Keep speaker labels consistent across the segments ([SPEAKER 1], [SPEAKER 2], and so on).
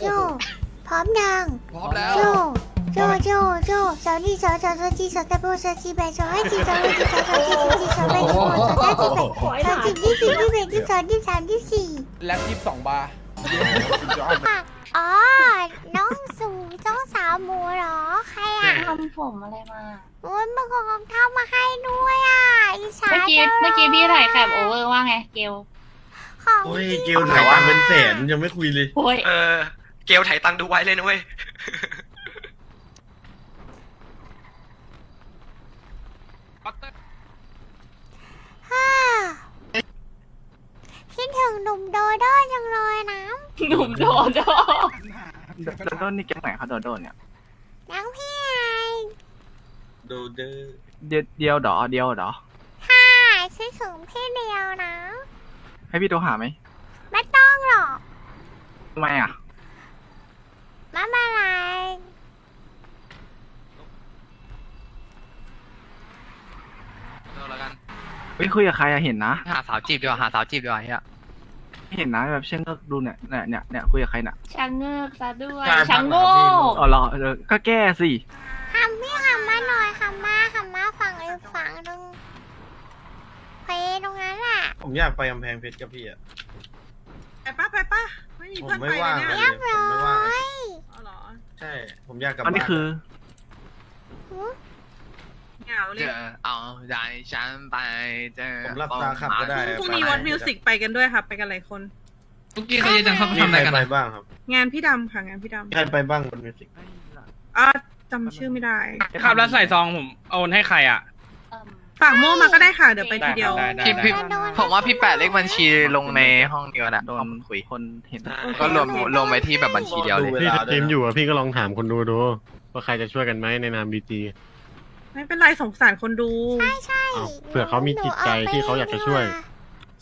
[SPEAKER 1] โจ พร้อมยัง
[SPEAKER 2] พร้อมแล้ว
[SPEAKER 1] โจ โจ โจ โจสาวนี่สาวสาวสาวจีสาวตะโบสาวจีแบสาวไอจีสาวไอจีสาวสาวจีสาวจีสาวแบสาวสาวจีแบสาวจีที่สี่ที่แบที่สองที่สามที่สี่
[SPEAKER 2] แล็บยี่สิบสองบาร์
[SPEAKER 1] อ๋อ น้องสูเจ้าสาวหมูเหรอ ใครอะ
[SPEAKER 3] ทำผมอะไรมา
[SPEAKER 1] โอ้ยมันก็ของเท้ามาให้ด้วยอะอิจฉา
[SPEAKER 3] เมื่อกี้
[SPEAKER 1] จังลย
[SPEAKER 3] เมื่อกี้พี่ถ่ายแคปโอเวอร์ว่าไงเกล
[SPEAKER 1] ของ
[SPEAKER 4] โอ้ยเกลถ่ายตังค์เป็นแสนยังไม่คุยเลย
[SPEAKER 3] โอ้ย
[SPEAKER 5] เออ เกลไถตังค์ดูไว้เลยนะเว้ย
[SPEAKER 1] ฮ่าคิดถึงหนุ่มโดโดจังเลยนะ
[SPEAKER 3] หนุ่มโดโด
[SPEAKER 6] โดโดนนี่แก๊งไหนครับโดโดนเนี่ย
[SPEAKER 1] นังพี่ไง
[SPEAKER 4] ดูเด้อ
[SPEAKER 6] เดียวเดียวดอเดียวดอ
[SPEAKER 1] ค่ะคิดถึงพี่เดียวนะ
[SPEAKER 6] ให้พี่โทรหาไหม
[SPEAKER 1] ไม่ต้องหรอก
[SPEAKER 6] ทำไมอะ
[SPEAKER 1] ไม่เป็นไร
[SPEAKER 5] แล้วกัน
[SPEAKER 6] เฮ้ยคุยกับใครอะเห็นนะ
[SPEAKER 5] หาสาวจีบดีกว่าหาสาวจีบดีกว่าเฮีย
[SPEAKER 6] เห็นนะแบบเช่นก็ดูเนี่ยเนี่ยเนี่ยเนี่ยคุยกับใครน่ะ
[SPEAKER 3] ช่างเงือกซะด้วยช่างโง่
[SPEAKER 6] อ๋อเหรอเออก็แก้สิ
[SPEAKER 1] คำพี่คำมาหน่อยคำมาคำมาฝั่งอีกฝั่งหนึงเพตรงนั้นแหละ
[SPEAKER 4] ผมอยากไปกำแพงเพชรกับพี่อะ
[SPEAKER 7] ไปป้าไปป้าไม่มี
[SPEAKER 4] ผม
[SPEAKER 7] เพื่อน
[SPEAKER 4] ไม่
[SPEAKER 7] ไปเล
[SPEAKER 4] ว่าง
[SPEAKER 7] ย
[SPEAKER 4] เล
[SPEAKER 7] เนี่ยย
[SPEAKER 4] ผมไม่ว่าง
[SPEAKER 7] อ๋อเหรอ
[SPEAKER 4] ใช่ ผมอยากกลับ
[SPEAKER 6] อันนี้
[SPEAKER 4] บ้าน
[SPEAKER 6] คือ
[SPEAKER 7] เหงาเลย
[SPEAKER 5] เจอเอาใจฉันไปเจอ
[SPEAKER 4] ผมรับตาขับก็ได้
[SPEAKER 7] พรุ่งนี้วัดมิวสิกไปกันด้วยครับไปกันหลายคน
[SPEAKER 5] เมื่อกี้เขาจะเขา
[SPEAKER 4] มี
[SPEAKER 5] ทำอะ
[SPEAKER 4] ใค
[SPEAKER 5] ไร
[SPEAKER 4] ร
[SPEAKER 5] กัน
[SPEAKER 4] ไป
[SPEAKER 5] นะ
[SPEAKER 4] บ้างครับ
[SPEAKER 7] งานพี่ดำค่ะงานพี่ด
[SPEAKER 4] มีใครไปบ้างบนมิวสิกำ
[SPEAKER 7] อ่าจำชื่อไม่ได้
[SPEAKER 8] ครับแล้วใส่ซองผมโอนให้ใครอะ
[SPEAKER 3] เอิ่ม
[SPEAKER 7] ฝากโม่มาก็ได้ค่ะเดี๋ยวไปทีเดียว
[SPEAKER 8] ได้ได้
[SPEAKER 5] พี่
[SPEAKER 8] ได้
[SPEAKER 5] พี่
[SPEAKER 1] โดน
[SPEAKER 5] ผมว่าพี่แปะเลขบัญชีลงในห้องเดียวนะ
[SPEAKER 6] โด
[SPEAKER 5] ห้อนงคุย
[SPEAKER 6] คนเห็น
[SPEAKER 5] ก็รวมรวมไว้ที่แบบบัญชีเดียวเลย
[SPEAKER 9] พี่สตรีมอยู่อะพี่ก็ลองถามคนดูดูว่าใครจะช่วยกันไหมในนามบีจี
[SPEAKER 7] ไม่เป็นไรสงสารคนดู
[SPEAKER 1] ใช่ใช่
[SPEAKER 9] เผื่อเขามีจิตใจที่เขาอยากจะช่วย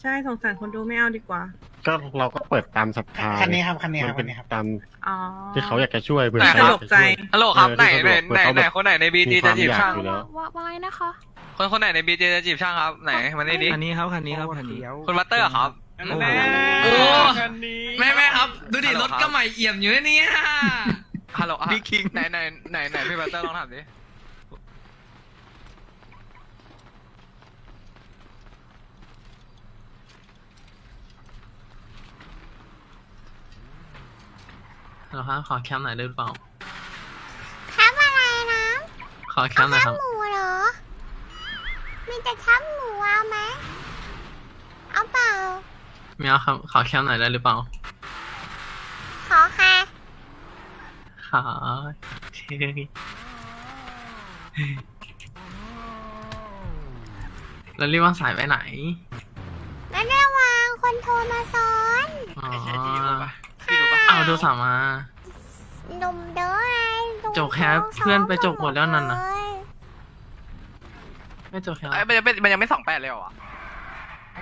[SPEAKER 7] ใช่สงสารคนดูไม่เอาดีกว่า
[SPEAKER 9] ก็เราก็เปิดตามศรัทธา
[SPEAKER 10] คันนี้ครับคันนี้ครับ
[SPEAKER 9] มันเป็น
[SPEAKER 10] คันนี้ครับ
[SPEAKER 9] ตาม
[SPEAKER 7] อ๋อ
[SPEAKER 9] ที่เขาอยากจะช่วยเผื่อ
[SPEAKER 5] แต่
[SPEAKER 9] ใคร
[SPEAKER 7] ส
[SPEAKER 9] อ
[SPEAKER 7] ล
[SPEAKER 9] ยาก
[SPEAKER 7] ก
[SPEAKER 9] จะ
[SPEAKER 7] ใจ
[SPEAKER 9] ช่วย
[SPEAKER 5] ฮัลโหลครับ
[SPEAKER 9] เออ
[SPEAKER 5] ไหน
[SPEAKER 9] ที่
[SPEAKER 5] ไหน
[SPEAKER 9] สะดวก
[SPEAKER 5] ไหน
[SPEAKER 9] เผื่อเขา
[SPEAKER 5] ไหน
[SPEAKER 9] แบบ
[SPEAKER 5] คนไหนในบี
[SPEAKER 9] มี
[SPEAKER 5] จี
[SPEAKER 9] ควา
[SPEAKER 5] จะ
[SPEAKER 9] ม
[SPEAKER 5] จีบ
[SPEAKER 9] อยาก
[SPEAKER 5] ช่าง
[SPEAKER 9] อยู่แล้ว
[SPEAKER 3] ว่าว่าไงนะคะ
[SPEAKER 5] คนคนไหนในบีจีจะจีบช่างครับไหนมานี่ดิ
[SPEAKER 6] อันนี้ครับคันนี้ครับคันนี้
[SPEAKER 5] คุณมัตเตอร์ครับ
[SPEAKER 8] โอ้โห
[SPEAKER 5] โอ้
[SPEAKER 8] คันนี้
[SPEAKER 5] แม่แม่ครับ ดูดิ รถก็ใหม่เอี่ยมอยู่นะเนี่ย ฮัลโหลบิ๊กคิง ไหนไหนไหนไหนพี่มัตเตอร์ลองถามดิ
[SPEAKER 11] ฮัลโหลครับขอแคมหน่อยได้หรือเปล่า
[SPEAKER 1] ทำอะไรนะ
[SPEAKER 11] ขอแค
[SPEAKER 1] เอา
[SPEAKER 11] มหน่อย
[SPEAKER 1] แค
[SPEAKER 11] ครับ
[SPEAKER 1] บหมูเหรอ มีแต่แคบหมูเอาไหมเอาเปล่า
[SPEAKER 11] ไม่เอาครับ ขอแคมหน่อยได้หรือเปล่า
[SPEAKER 1] ขอค่ะ
[SPEAKER 11] ขอโอเคแล้วรีบวางสายไปไหน
[SPEAKER 1] ไม่ได้วางคนโทรมาซ้อน
[SPEAKER 11] อ๋อ
[SPEAKER 5] ใช่จีบรู้ปะพี่รู้ปะ
[SPEAKER 11] เอาโทรศัพท์มา
[SPEAKER 1] หนุ่มเด้อไงหนุ่ม
[SPEAKER 11] จบแคปเพื่อนไปจบหมดแล้วนั่นน่ะ
[SPEAKER 1] เลย
[SPEAKER 11] ไม่จบแคม
[SPEAKER 5] เอ้ยมันยังไม่มันยังไม่สองแปดเลยเหรอวะ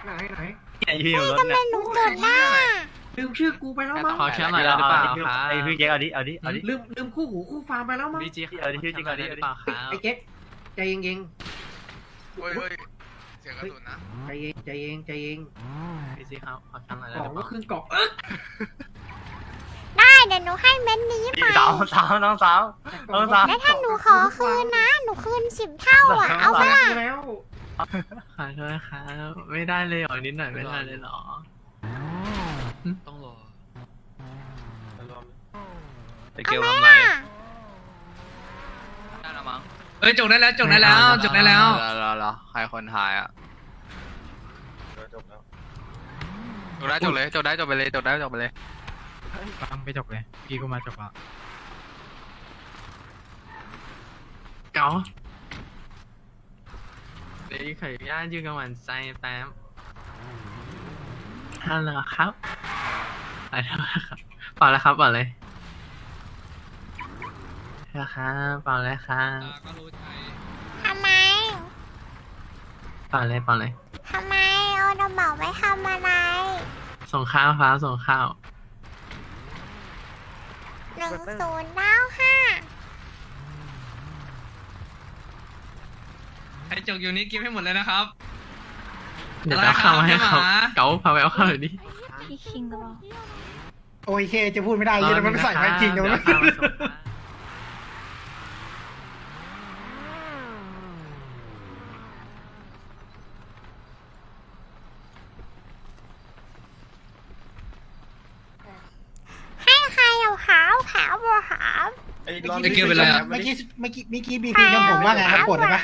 [SPEAKER 10] ไหนไหน
[SPEAKER 6] เนี่ยอยู่รถ
[SPEAKER 1] ทำไม
[SPEAKER 6] เนี่ย
[SPEAKER 1] หนูจดได้อะ
[SPEAKER 10] ลืมชื่อกูไปแล้วมั้ง
[SPEAKER 11] ขอแคมหน่อยได้หรือเปล่าครับ
[SPEAKER 6] ไอ้พี่เจ๊เอาดิเอาดิเอาดิ
[SPEAKER 10] ลืมลืมคู่หูคู่ฟาร์มไปแล้วมั้ง
[SPEAKER 11] พี่จี
[SPEAKER 6] เอาดิพี่จี
[SPEAKER 11] ขอแคมหน่อยได้หรือเปล่าครับ
[SPEAKER 10] ไอ้เจ๊กใจเย็นเย็น
[SPEAKER 5] เฮ้ยเฮ้ยเสียงกระสุนนะ
[SPEAKER 10] ใจเย็นใจเย็นใจเย็น
[SPEAKER 11] พี่จีครับขอแคมหน่อย
[SPEAKER 10] ก
[SPEAKER 11] ได้
[SPEAKER 10] ล่
[SPEAKER 11] ห
[SPEAKER 10] อง
[SPEAKER 11] รือเป
[SPEAKER 10] ก็
[SPEAKER 11] ล่า
[SPEAKER 10] คืนกล่องเอ๊ะ
[SPEAKER 1] ได้ เดี๋ยวหนูให้เม็ดนี้ไป
[SPEAKER 6] สาวสาวน้องสาวเอาซะ
[SPEAKER 1] แล้วถ้าหนูขอคืนนะ หนูคืนสิบเท่าอะ เอาปะล่ะ
[SPEAKER 10] แล้ว
[SPEAKER 11] ขอโทษครับไม่ได้เลยเหรอนิดหน่อยไม่ได้เลยเหรอ
[SPEAKER 5] ต้องรอ
[SPEAKER 6] ไปเกล
[SPEAKER 1] เอา
[SPEAKER 6] ทำ
[SPEAKER 1] ไหม
[SPEAKER 6] ไร
[SPEAKER 1] ล่ะ
[SPEAKER 5] ได้แล้วมั้ง
[SPEAKER 8] เอ้ยจบได้แล้วจบได้แล้วจบได้แล้ว
[SPEAKER 5] รอรอรอใครคนทายอะ
[SPEAKER 4] จบแล้ว
[SPEAKER 5] จบได้จบเลยจบได้จบไปเลยจบได้จบไปเลย
[SPEAKER 6] ฟังไปจบเลย พี่ก็มาจบอะ
[SPEAKER 11] เก๋าเดี๋ยวขออนุญาตยืนกับหวานใจแป๊บฮัลโหลครับขอโทษครับเปล่าแล้วครับเปล่าเลยนะครับเปล่าเลยครับ
[SPEAKER 1] ทำไม
[SPEAKER 11] เปล่าเลยเปล่าเลย
[SPEAKER 1] ทำไมเอาดำบอกไว้ทำอะไร
[SPEAKER 11] ส่งข้าวครับส่งข้าว
[SPEAKER 1] ห นึ่งศูนย์เก้าห้า
[SPEAKER 8] ไอจกอยู่นี้กิฟให้หมดเลยนะครับ
[SPEAKER 11] เดี๋ยวจะเอาข้าวมาให้เขา
[SPEAKER 8] อะไรครับ
[SPEAKER 11] เก๋าพาไปเอาข้าวหน่อยดิ
[SPEAKER 3] พี่คิงหรือเปล่า
[SPEAKER 10] โอเคจะพูดไม่ได้ยังมันไม่ใส่ไว้จริงนะ
[SPEAKER 11] เดี๋ยว
[SPEAKER 10] มัน
[SPEAKER 11] พามาส่งนะ
[SPEAKER 1] ให้ใครเอา ขาวขาวบัวขาว
[SPEAKER 4] ไอ้
[SPEAKER 8] ไอ้เกลเป็นไรอะ
[SPEAKER 10] เมื่อกี้เมื่อกี้เมื่อกี้บีพีชนผมว่าไงครับปวดเลยปะ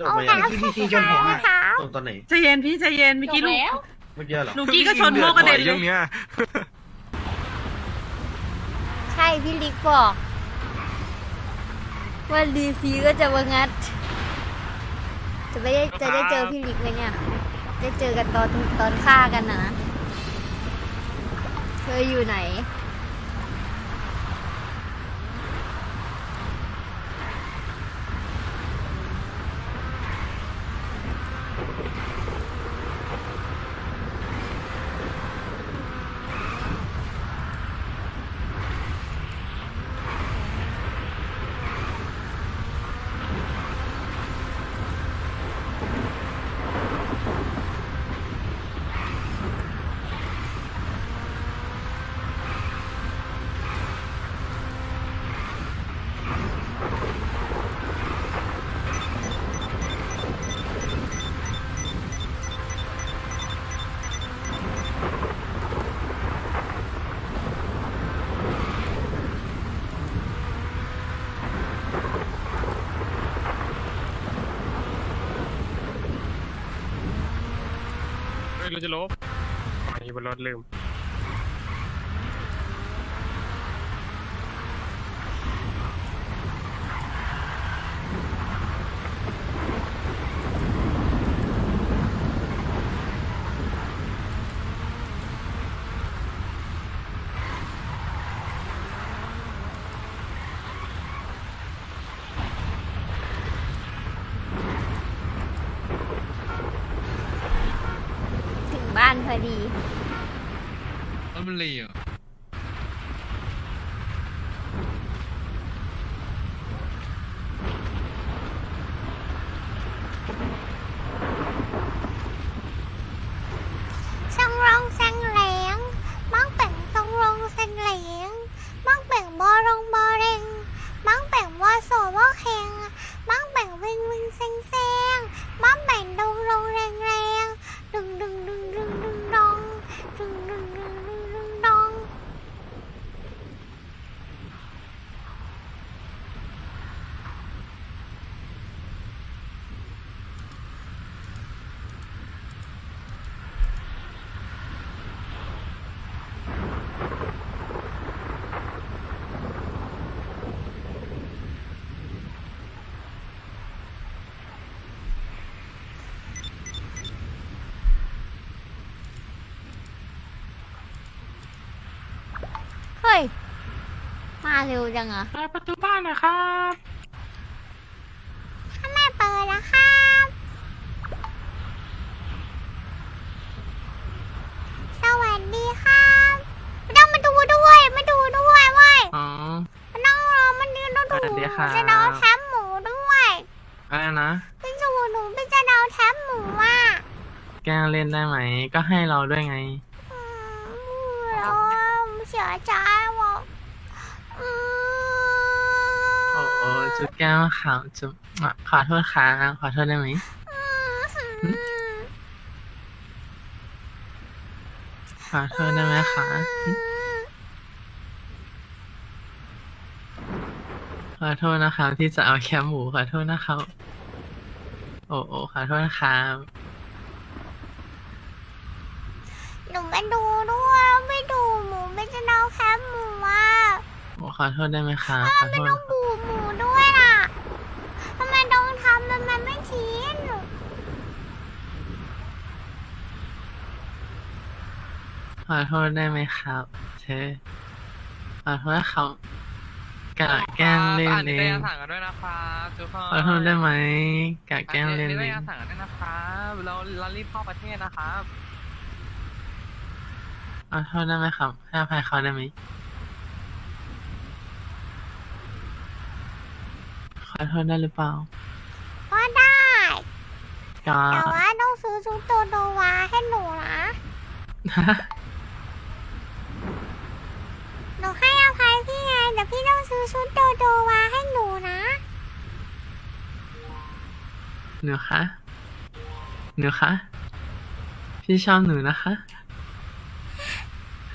[SPEAKER 4] จบไปยัง
[SPEAKER 10] เมื่อกี้บีพีชนผมอะ
[SPEAKER 1] ขาว
[SPEAKER 4] จบตอนไหน
[SPEAKER 7] ใจเย็นพี่ใจเย็นเมื่อกี้ลูก
[SPEAKER 3] แล้ว
[SPEAKER 4] เมื่อกี้เหรอ
[SPEAKER 7] ลูกกี้ก็ชนโมกระเด็นเลย
[SPEAKER 1] ใช่พี่ลิกบอกว่าดีซีก็จะมางัด จะไม่ได้จะได้เจอพี่ลิกไหมเนี่ย ได้เจอกันตอนตอนฆ่ากันนะเธออยู่ไหน
[SPEAKER 9] เฮ้ยเราจะลบอันนี้บนรถลืม
[SPEAKER 1] ถึงบ้านพอดี
[SPEAKER 8] รถมันรีอะ
[SPEAKER 1] ช่างร้องแซงแหลงมังแป่งทรงรองแซงแหลงมังแป่งบอรงบอเรงมังแป่งวอโสวอเคงมังแป่งวิงวิงเซงเซงมังแป่งดงดงแรงแรงดึงดึงดึงดึงดึงดองดึงดึงดึงดึงดึงดอง เฮ้ย มาเร็วจังอะ
[SPEAKER 11] เปิดประตูบ้านหนะครับ
[SPEAKER 1] ถ้าแม่เปิดนะครับสวัสดีครับไม่ต้องมาดูด้วยมาดูด้วยเว้ย
[SPEAKER 11] อ๋อ
[SPEAKER 1] มานั่งรอมันยืนดูดู
[SPEAKER 11] สวัสดีครับ
[SPEAKER 1] จะเดาแทมหมูด้วย
[SPEAKER 11] อะไรนะ
[SPEAKER 1] เป็นจูหนูเป็นจะเดาแทมหมูอะ
[SPEAKER 11] แกล้งเล่นได้ไหม ก็ให้เราด้วยไง
[SPEAKER 1] อืมเราเสียใจว่ะอืม
[SPEAKER 11] โอ้โห จุดแก้วขาวจุดอะขอโทษครับขอโทษได้ไหม
[SPEAKER 1] อืม
[SPEAKER 11] ขอโทษได้ไหมคะขอโทษนะครับ ที่จะเอาแคบหมูขอโทษนะครับ โอ้โอ้ขอโทษนะครับ
[SPEAKER 1] หนูมาดูด้วยไม่ดูหมูเป็นจะเดาแคมหมูอะ
[SPEAKER 11] โอ้ขอโทษได้ไหมครับขอโท
[SPEAKER 1] ไม่
[SPEAKER 11] ษ
[SPEAKER 1] ต้องบูหมูด้วยล่ะทำไมต้องทำมันมันไม่ทิ้ง
[SPEAKER 11] ขอโทษได้ไหมครับเธอขอโทษเขากะแกล้งเล่น
[SPEAKER 5] อ่าน
[SPEAKER 11] เอ
[SPEAKER 5] นิต
[SPEAKER 11] ง
[SPEAKER 5] ยสารกันด้วยนะครับทุกคน
[SPEAKER 11] ขอโทษได้ไหมกะแกล้งเล่น
[SPEAKER 5] นิ
[SPEAKER 11] เอ
[SPEAKER 5] ต
[SPEAKER 11] ง
[SPEAKER 5] ยสารกันด้วยนะครับเราเรารีบเข้าประเทศนะครับ
[SPEAKER 11] ขอโทษได้ไหมครับให้อภัยเขาได้ไหม ขอโทษได้หรือเปล่า
[SPEAKER 1] ก็ได้
[SPEAKER 11] ก็
[SPEAKER 1] แต่ว่าต้องซื้อชุดโตโดวาให้หนูนะหนูให้อภัยพี่ไงแต่พี่ต้องซื้อชุดโดโดมาให้หนูนะ
[SPEAKER 11] หนูคะหนูคะพี่ชอบหนูนะคะ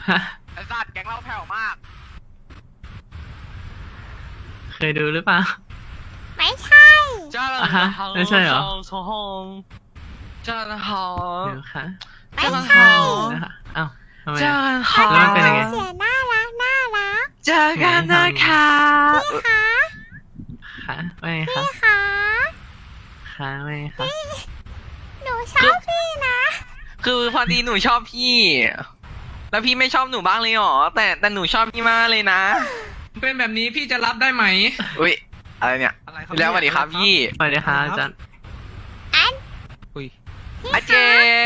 [SPEAKER 11] ฮะ
[SPEAKER 5] ไอ้สัตว์แก๊งเราแผ่วมาก
[SPEAKER 11] เคยดูหรือเปล่า
[SPEAKER 1] ไม่ใช่
[SPEAKER 5] จ้า
[SPEAKER 11] อะฮะไม่ใช่เหรอ
[SPEAKER 5] จ้าหอ
[SPEAKER 11] หนูคะ
[SPEAKER 1] ไม่
[SPEAKER 5] จ้า
[SPEAKER 1] ใช่
[SPEAKER 11] นะคะอ้าวทำไม
[SPEAKER 5] จ้า
[SPEAKER 11] อะ
[SPEAKER 5] หอ
[SPEAKER 11] แล้วมันเป็นยังไง
[SPEAKER 1] เสียน่ารักน่ารัก
[SPEAKER 5] เจอกันนะคะ
[SPEAKER 1] พี่คะ
[SPEAKER 11] คะไม่คะ
[SPEAKER 1] พี่คะ
[SPEAKER 11] คะไม่คะ
[SPEAKER 1] หนูชอบพี่นะ
[SPEAKER 5] คือพอดีหนูชอบพี่ แล้วพี่ไม่ชอบหนูบ้างเลยเหรอแต่แต่หนูชอบพี่มากเลยนะ
[SPEAKER 8] เป็นแบบนี้พี่จะรับได้ไหม
[SPEAKER 5] อุ้ย อะไรเนี่ย
[SPEAKER 8] อะไรครับ
[SPEAKER 5] แล้วสวัสดีครับพี่
[SPEAKER 11] สวัสดีค่ะอาจารย์
[SPEAKER 8] อุ้ย
[SPEAKER 1] พี่
[SPEAKER 5] ไอเจ
[SPEAKER 1] ค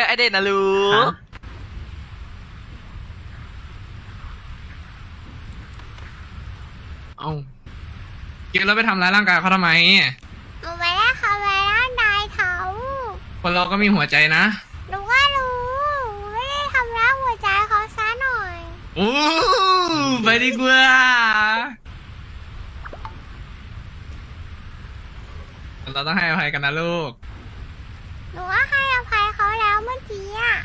[SPEAKER 1] ะ
[SPEAKER 5] ไอเดนนะลู
[SPEAKER 11] คะเอ้า
[SPEAKER 8] เกลเราไปทำร้ายร่างกายเขาทำไม
[SPEAKER 1] หนูไม่ได้ทำอะไรร่างกายเขา
[SPEAKER 8] คนเราก็มีหัวใจนะ
[SPEAKER 1] หนูก็รู้หนูไม่ได้ทำร้ายหัวใจเขาซะหน่อย
[SPEAKER 8] โอ้ไปดีกว่า เราต้องให้อภัยกันนะลูก
[SPEAKER 1] หนูว่าให้อภัยเขาแล้วเมื่อกี้อะ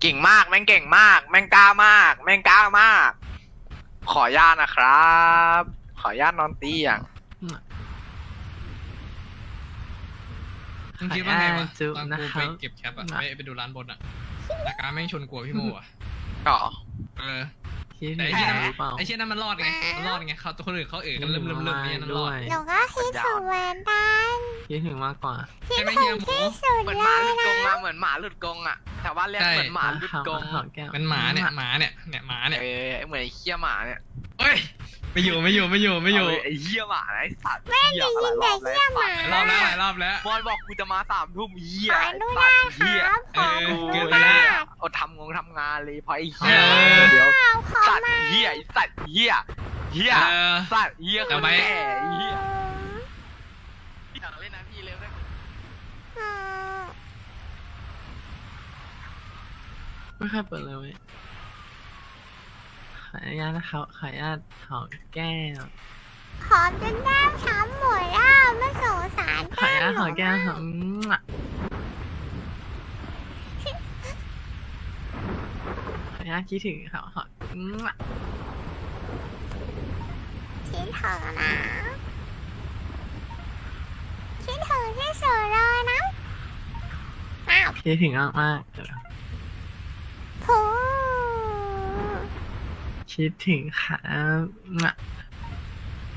[SPEAKER 5] เก่งมากแม่งเก่งมาก แม่งกล้ามาก แม่งกล้ามาก ขออนุญาตนะครับ ขออนุญาตนอนเตียง
[SPEAKER 8] มึงคิดว่าไงวะ
[SPEAKER 11] จุ๊บ
[SPEAKER 8] ตอน
[SPEAKER 11] นะ
[SPEAKER 8] กู
[SPEAKER 11] ค
[SPEAKER 8] ไป
[SPEAKER 11] รับ
[SPEAKER 8] เก็บแคปอะไปไปดูร้านบนอะแต่การแม่งชนกลัวพี่โมอะ
[SPEAKER 5] ก็
[SPEAKER 8] เออ
[SPEAKER 11] คิด
[SPEAKER 8] แต่
[SPEAKER 11] ถึง
[SPEAKER 8] ไอ้เชี่ย
[SPEAKER 11] ห
[SPEAKER 8] นั้น
[SPEAKER 11] นูหรือเปล่า
[SPEAKER 8] ไอ้เชี่ยนั้นมันรอดไงมันรอดไงเขาคนอื่นเขาเอ๋กันเริ่มเริ่มเริ่มไอ้เชี่ยนั้นรอด
[SPEAKER 1] หนูก็คิดถึงเหมือนกัน
[SPEAKER 11] คิดถึงมากกว่า
[SPEAKER 1] คิด
[SPEAKER 8] ใช่ไหม
[SPEAKER 1] ถึ
[SPEAKER 8] เฮี
[SPEAKER 1] ง
[SPEAKER 8] ยหมู
[SPEAKER 1] ที่สุด
[SPEAKER 5] เหมือน
[SPEAKER 1] เล
[SPEAKER 5] หมายหลุดกรง
[SPEAKER 1] นะ
[SPEAKER 5] อะเหมือนหมาหลุดกรงอะแต่ว่าเรียก
[SPEAKER 8] ใช่
[SPEAKER 5] เหมือนหมาหลุดกรง
[SPEAKER 11] หอมแก้ม
[SPEAKER 8] เป็นหมาเนี่ยหมาเนี่ยเนี่ยหมาเนี่ย
[SPEAKER 5] เออเหมือนไอ้เหี้ยหมาเนี่ย
[SPEAKER 8] เอ้ย ไม่อยู่ไม่อยู่ไม่อยู่ไม่อยู่
[SPEAKER 5] เาไอ้เหี้ยหมานะไอ้สัตว์
[SPEAKER 1] ไม่ได้ยินแต่เหี้ยหมา
[SPEAKER 8] หลายรอบแล้วหลายรอบแล้ว
[SPEAKER 5] บอลบอกกูจะมาสามทุ่มเหี้ย
[SPEAKER 1] ขอ
[SPEAKER 5] ไอ้
[SPEAKER 1] ดู
[SPEAKER 5] สั
[SPEAKER 1] ได้
[SPEAKER 5] ตว์
[SPEAKER 1] ค
[SPEAKER 5] เหี้ย
[SPEAKER 1] รับขอ
[SPEAKER 8] เอ
[SPEAKER 1] ดู
[SPEAKER 8] อเกินไป
[SPEAKER 1] ได้
[SPEAKER 8] แล้ว
[SPEAKER 5] อดทำงงทำงานเลยเพราะไอ้เหี้ย
[SPEAKER 8] เออ
[SPEAKER 5] เดี๋ยว
[SPEAKER 1] เอาขอ
[SPEAKER 5] สัตว์
[SPEAKER 1] มา
[SPEAKER 5] เหี้ยไอ้สัตว์เหี้ยเหี้ย
[SPEAKER 8] เออ
[SPEAKER 5] สัตว์เหี้ยคน
[SPEAKER 8] ทำไม
[SPEAKER 5] แก่ไอ้เหี้ยพี่อยากเล่นนะพี่เร็วได้
[SPEAKER 1] อืม
[SPEAKER 11] ไม่เคยเปิดเลยเว้ยข ออนุญาตนะครับขออนุญาตหอมแก้ม
[SPEAKER 1] ขอจนแก้มช้ำหมดอะไม่สงสาร
[SPEAKER 11] ขออ
[SPEAKER 1] แก้
[SPEAKER 11] นุ
[SPEAKER 1] ม
[SPEAKER 11] ญาต
[SPEAKER 1] ห
[SPEAKER 11] ห
[SPEAKER 1] นู
[SPEAKER 11] อมแก้มหอ
[SPEAKER 1] มาก
[SPEAKER 11] มมั่วขออนุญาตคิดถึงเขาหอมมั่ว
[SPEAKER 1] คิดถึงนะคิดถึงที่สุดเลยนะอ้าว
[SPEAKER 11] คิดถึงมากมากๆเดี๋ยว
[SPEAKER 1] พู
[SPEAKER 11] คิดถึงค่ะมั่ว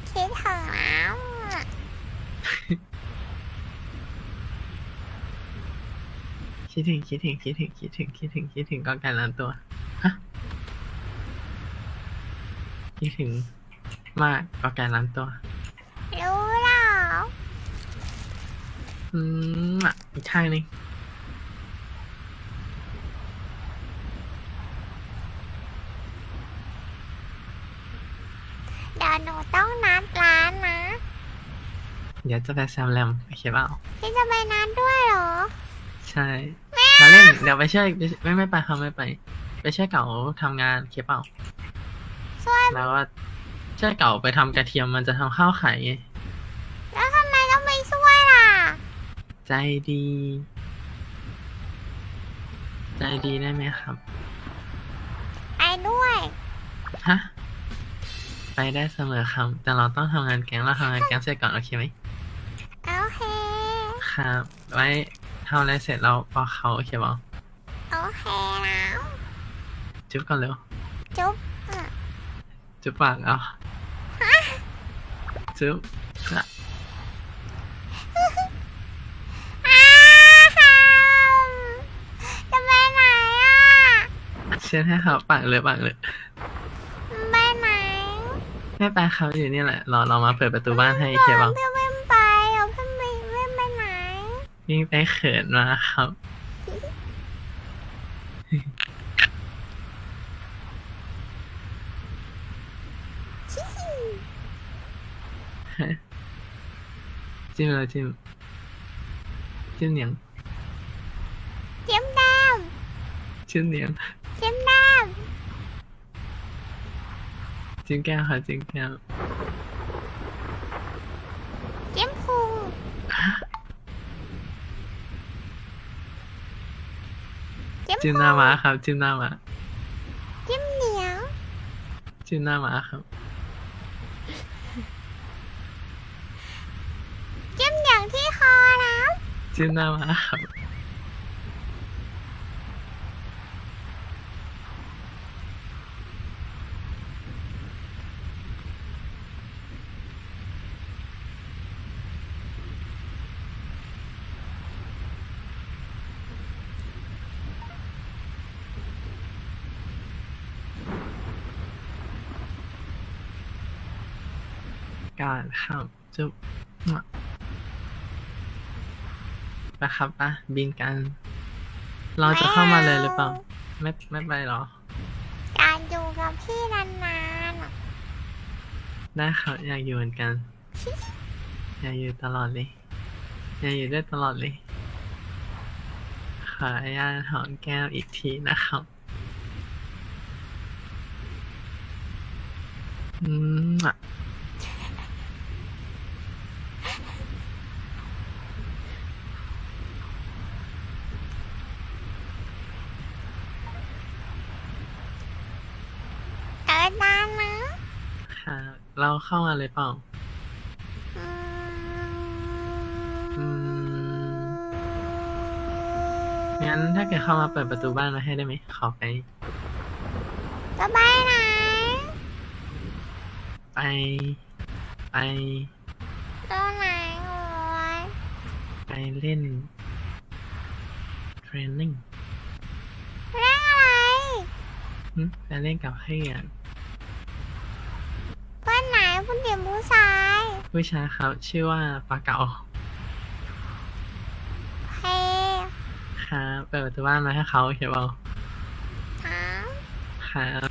[SPEAKER 1] คิดถึงแล้ว
[SPEAKER 11] คิดถึงคิดถึงคิดถึงคิดถึงคิดถึงคิดถึงก็การล้านตัวฮะคิดถึงมากก็การล้านตัว
[SPEAKER 1] รู้แล้ว
[SPEAKER 11] อืมอะอีกข้างหนึง
[SPEAKER 1] เดี๋ยวหนู ต้องนัดร้านนะ
[SPEAKER 11] เดี๋ยวจะไปแซมแรมโอเคเปล่า
[SPEAKER 1] พี่จะไปนัดด้วยเหรอ
[SPEAKER 11] ใช่มาเล่นเดี๋ยวไปช่วยไม่ไม่ไปครับไม่ไป ไปช่วยเก่าทำงานเคเปล่า
[SPEAKER 1] ช่วย
[SPEAKER 11] แล้วก็ช่วยเก่าไปทำกระเทียมมันจะทำข้าวไข่ไง
[SPEAKER 1] แล้วทำไมต้องไปช่วยล่ะ
[SPEAKER 11] ใจดี ใจดีได้ไหมครับ
[SPEAKER 1] ไปด้วย
[SPEAKER 11] ฮะ ไปได้เสมอครับ แต่เราต้องทำงานแก๊งเราทำงานแก๊งเสร็จก่อนโอเคไหม
[SPEAKER 1] โอเค
[SPEAKER 11] ครับไว้ทำอะไรเสร็จเราบอกเขาโอเคเปล่า
[SPEAKER 1] โอเคแล้ว
[SPEAKER 11] จุ๊บก่อนเร็ว
[SPEAKER 1] จุ๊บอะ
[SPEAKER 11] จุ๊บปากเอาจุ๊บอะ
[SPEAKER 1] อ้าวจะไปไหนอะ
[SPEAKER 11] เช็ดให้เขาปากเลยปากเลย
[SPEAKER 1] ไปไหน
[SPEAKER 11] ไม่ไปครับอยู่นี่แหละรอเรามาเปิดประตูบ้านให้โอเคเปล่า
[SPEAKER 1] เพื่อนไม่ไปเดี๋ยวเพื่อนไม่เพื่อนไปไหน
[SPEAKER 11] วิ่งไปเขินมาครับจิ้มเลยจิ้มจิ้มเหนียง
[SPEAKER 1] เจี๊ยบแดม
[SPEAKER 11] จิ้มเหนียง
[SPEAKER 1] จิ้มแก้ม
[SPEAKER 11] จิ้มแก้วค่ะจิ้มแก้ว
[SPEAKER 1] จิ้มพุงจิ้ม
[SPEAKER 11] จิ้ม
[SPEAKER 1] พุ
[SPEAKER 11] หน้างม้าครับ จิ้มหน้าม้า
[SPEAKER 1] จิ้มเหนียว
[SPEAKER 11] จิ้มหน้าม้าครับ
[SPEAKER 1] จิ้มเหนียวที่คอนะ
[SPEAKER 11] จิ้มหน้าม้าครับ การครับจุ๊บมั่วไปครับปะบินกัน เราจะเข้ามาเลยหรือเปล่า ไม่ไม่ไปหรอ
[SPEAKER 1] การอยู่กับพี่นานๆอะ
[SPEAKER 11] ได้ครับอยากอยู่เหมือนกัน อยากอยู่ตลอดเลย อยากอยู่ด้วยตลอดเลย ขออนุญาตหอมแก้วอีกทีนะครับ อืมอะ
[SPEAKER 1] เกิดนานนะ
[SPEAKER 11] ค่ะ เราเข้ามาเลยเปล่า
[SPEAKER 1] อื
[SPEAKER 11] อื
[SPEAKER 1] ม
[SPEAKER 11] มงั้นถ้าเกิดเข้ามาเปิดประตูบ้านมาให้ได้ไหม ขอไป
[SPEAKER 1] จะไปไหน
[SPEAKER 11] ไป ไป
[SPEAKER 1] ตัวไหนโอ้ย
[SPEAKER 11] ไปเล่น เทรนนิ่ง
[SPEAKER 1] เรื่องอะไร
[SPEAKER 11] หึไปเล่นกับเพื่อน
[SPEAKER 1] เพื่อนไหนผู้หญิงผู้ชาย
[SPEAKER 11] ผู้ชายเขาชื่อว่าปลาเก๋า
[SPEAKER 1] เฮ
[SPEAKER 11] ครับเปิดประตูบ้านมาให้เขาเขียนบอก
[SPEAKER 1] ถาม
[SPEAKER 11] ครับ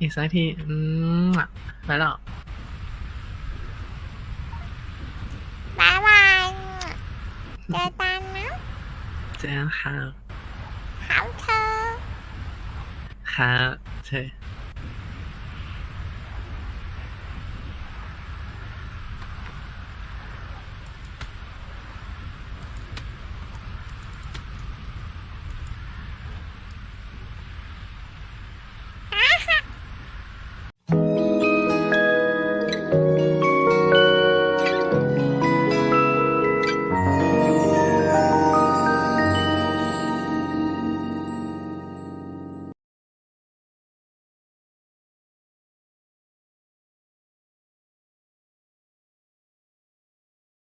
[SPEAKER 11] อีกสักที อืมอะไปแล้ว
[SPEAKER 1] บายบายเจอกันนะ
[SPEAKER 11] เจอกันครับ
[SPEAKER 1] ถามเธอ
[SPEAKER 11] ครับเธอ